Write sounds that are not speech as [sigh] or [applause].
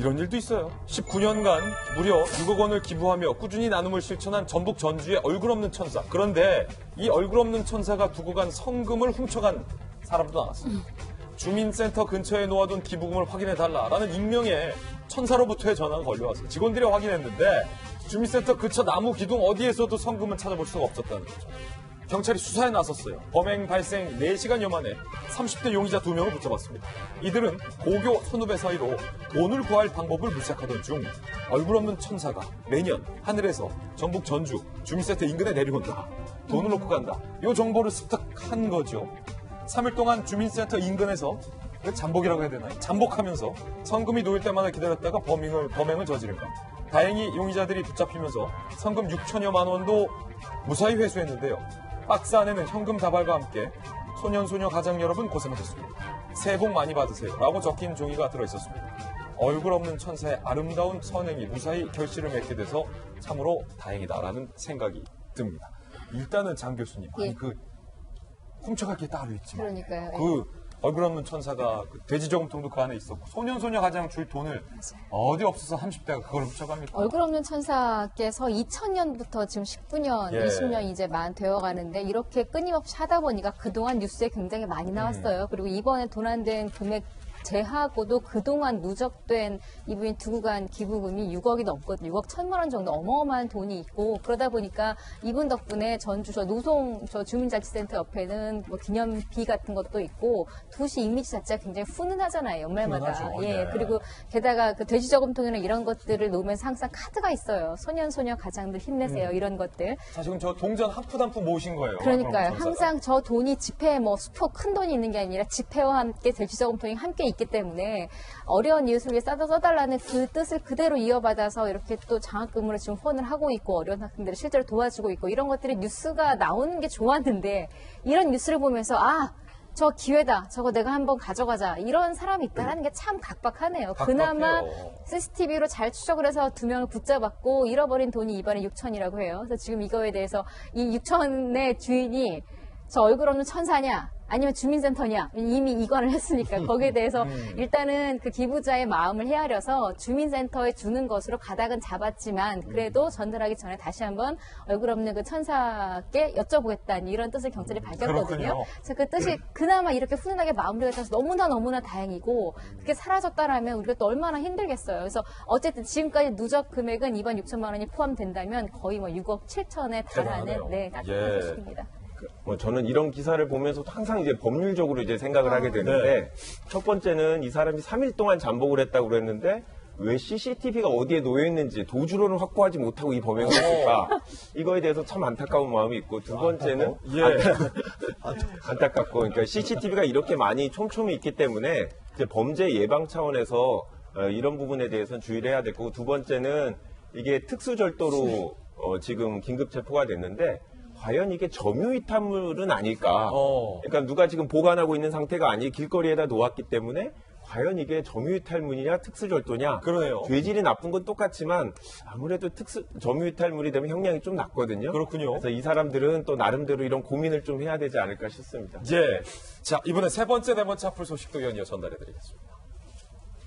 이런 일도 있어요. 19년간 무려 6억 원을 기부하며 꾸준히 나눔을 실천한 전북 전주의 얼굴 없는 천사. 그런데 이 얼굴 없는 천사가 두고 간 성금을 훔쳐간 사람도 나왔습니다. 주민센터 근처에 놓아둔 기부금을 확인해달라라는 익명의 천사로부터의 전화가 걸려왔어요. 직원들이 확인했는데 주민센터 근처 나무 기둥 어디에서도 성금을 찾아볼 수가 없었다는 거죠. 경찰이 수사에 나섰어요. 범행 발생 4시간여 만에 30대 용의자 2명을 붙잡았습니다. 이들은 고교 선후배 사이로 돈을 구할 방법을 모색하던 중 얼굴 없는 천사가 매년 하늘에서 전북 전주 주민센터 인근에 내려온다. 돈을 놓고 간다. 이 정보를 습득한 거죠. 3일 동안 주민센터 인근에서 그 잠복이라고 해야 되나요? 잠복하면서 성금이 놓일 때마다 기다렸다가 범행을, 범행을 저지른 것. 다행히 용의자들이 붙잡히면서 성금 6천여만 원도 무사히 회수했는데요. 박스 안에는 현금 다발과 함께 소년 소녀 가장 여러분 고생하셨습니다. 새해 복 많이 받으세요. 라고 적힌 종이가 들어있었습니다. 얼굴 없는 천사의 아름다운 선행이 무사히 결실을 맺게 돼서 참으로 다행이다라는 생각이 듭니다. 일단은 장 교수님, 아니 예. 그 훔쳐갈 게 따로 있지만 그러니까요. 예. 그 얼굴 없는 천사가 그 돼지 저금통도 그 안에 있었고 소년소녀 가장 줄 돈을 어디 없어서 30대가 그걸 훔쳐갑니까? 얼굴 없는 천사께서 2000년부터 지금 19년, 예. 20년 이제 만 되어 가는데 이렇게 끊임없이 하다 보니까 그동안 뉴스에 굉장히 많이 나왔어요. 그리고 이번에 도난된 금액 제하고도 그동안 누적된 이분이 두고 간 기부금이 6억이 넘거든요. 6억 천만 원 정도 어마어마한 돈이 있고 그러다 보니까 이분 덕분에 전주 저 노송 저 주민자치센터 옆에는 뭐 기념비 같은 것도 있고 도시 이미지 자체가 굉장히 훈훈하잖아요. 연말마다. 훈훈하죠. 예. 네. 그리고 게다가 그 돼지 저금통이나 이런 것들을 놓으면서 항상 카드가 있어요. 소년 소녀 가장들 힘내세요. 이런 것들. 자 지금 저 동전 한 푼 한 푼 모으신 거예요. 그러니까요. 항상 저 돈이 지폐에 뭐 수표 큰 돈이 있는 게 아니라 지폐와 함께 돼지 저금통이 함께 있기 때문에 어려운 이웃을 위해 싸다 써달라는 그 뜻을 그대로 이어받아서 이렇게 또 장학금으로 지금 후원을 하고 있고 어려운 학생들을 실제로 도와주고 있고 이런 것들이 뉴스가 나오는 게 좋았는데 이런 뉴스를 보면서 아 저 기회다. 저거 내가 한번 가져가자. 이런 사람이 있다라는 게 참 각박하네요. 그나마 각박해요. CCTV로 잘 추적을 해서 두 명을 붙잡았고 잃어버린 돈이 이번에 6천이라고 해요. 그래서 지금 이거에 대해서 이 6천의 주인이 저 얼굴 없는 천사냐 아니면 주민센터냐 이미 이관을 했으니까 [laughs] 거기에 대해서 일단은 그 기부자의 마음을 헤아려서 주민센터에 주는 것으로 가닥은 잡았지만 그래도 전달하기 전에 다시 한번 얼굴 없는 그 천사께 여쭤보겠다는 이런 뜻을 경찰이 밝혔거든요. 그래서 그 뜻이 그나마 이렇게 훈훈하게 마무리가 돼서 너무나 너무나 다행이고 그게 사라졌다라면 우리가 또 얼마나 힘들겠어요. 그래서 어쨌든 지금까지 누적 금액은 이번 6천만 원이 포함된다면 거의 뭐 6억 7천에 달하는. 네, 따뜻한 예. 소식입니다. 뭐 저는 이런 기사를 보면서 항상 이제 법률적으로 이제 생각을 하게 되는데 네. 첫 번째는 이 사람이 3일 동안 잠복을 했다고 그랬는데 왜 CCTV가 어디에 놓여 있는지 도주로는 확보하지 못하고 이 범행을 했을까 이거에 대해서 참 안타까운 마음이 있고 두 번째는 예. [laughs] 안타깝고 그러니까 CCTV가 이렇게 많이 촘촘히 있기 때문에 이제 범죄 예방 차원에서 어, 이런 부분에 대해서는 주의를 해야 되고 두 번째는 이게 특수절도로 어, 지금 긴급 체포가 됐는데 과연 이게 점유이탈물은 아닐까? 어. 그러니까 누가 지금 보관하고 있는 상태가 아니 길거리에다 놓았기 때문에 과연 이게 점유이탈물이냐 특수절도냐? 그러네요. 죄질이 나쁜 건 똑같지만 아무래도 특수 점유이탈물이 되면 형량이 좀 낮거든요. 그렇군요. 그래서 이 사람들은 또 나름대로 이런 고민을 좀 해야 되지 않을까 싶습니다. 예. 자, 이번에 세 번째, 네 번째 앞을 소식도 연이어 전달해 드리겠습니다.